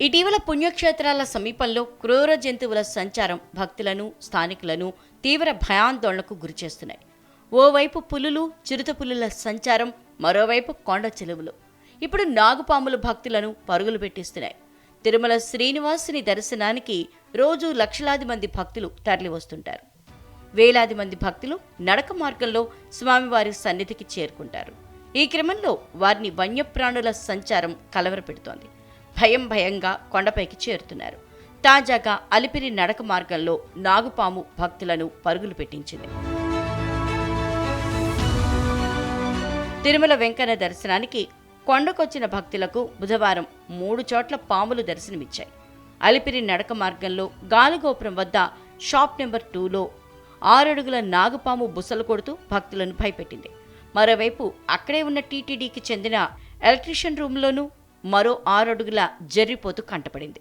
ఇటీవల పుణ్యక్షేత్రాల సమీపంలో క్రూర జంతువుల సంచారం భక్తులను స్థానికులను తీవ్ర భయాందోళనకు గురిచేస్తున్నాయి. ఓవైపు పులులు చిరుతపులుల సంచారం మరోవైపు కొండ చెలువులు. ఇప్పుడు నాగుపాములు భక్తులను పరుగులు పెట్టిస్తున్నాయి. తిరుమల శ్రీనివాసుని దర్శనానికి రోజు లక్షలాది మంది భక్తులు తరలివస్తుంటారు. వేలాది మంది భక్తులు నడక మార్గంలో స్వామివారి సన్నిధికి చేరుకుంటారు. ఈ క్రమంలో వారిని వన్యప్రాణుల సంచారం కలవరపెడుతోంది. భయం భయంగా కొండపైకి చేరుతున్నారు. తాజాగా అలిపిరి నడక మార్గంలో నాగుపాము భక్తులను పరుగులు పెట్టించింది. తిరుమల వెంకన్న దర్శనానికి కొండకొచ్చిన భక్తులకు బుధవారం మూడు చోట్ల పాములు దర్శనమిచ్చాయి. అలిపిరి నడక మార్గంలో గాలిగోపురం వద్ద షాప్ నెంబర్ టూలో ఆరడుగుల నాగుపాము బుసలు కొడుతూ భక్తులను భయపెట్టింది. మరోవైపు అక్కడే ఉన్న టీటీడీకి చెందిన ఎలక్ట్రీషియన్ రూమ్లోనూ మరో ఆరడుగుల జర్రిపోతు కంటపడింది.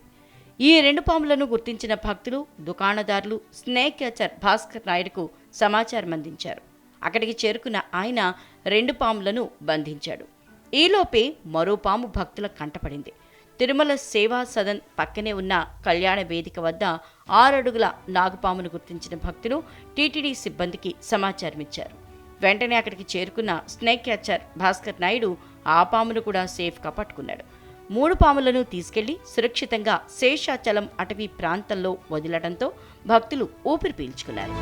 ఈ రెండు పాములను గుర్తించిన భక్తులు దుకాణదారులు స్నేక్ క్యాచర్ భాస్కర్ నాయుడుకు సమాచారం అందించారు. అక్కడికి చేరుకున్న ఆయన రెండు పాములను బంధించాడు. ఈలోపే మరో పాము భక్తుల కంటపడింది. తిరుమల సేవా సదన్ పక్కనే ఉన్న కళ్యాణ వేదిక వద్ద ఆరడుగుల నాగుపామును గుర్తించిన భక్తులు టీటీడీ సిబ్బందికి సమాచారం ఇచ్చారు వెంటనే అక్కడికి చేరుకున్న స్నేక్ క్యాచర్ భాస్కర్ నాయుడు ఆ పామును కూడా సేఫ్గా పట్టుకున్నాడు. మూడు పాములను తీసుకెళ్ళి సురక్షితంగా శేషాచలం అటవీ ప్రాంతంలో వదిలడంతో భక్తులు ఊపిరి పీల్చుకున్నారు.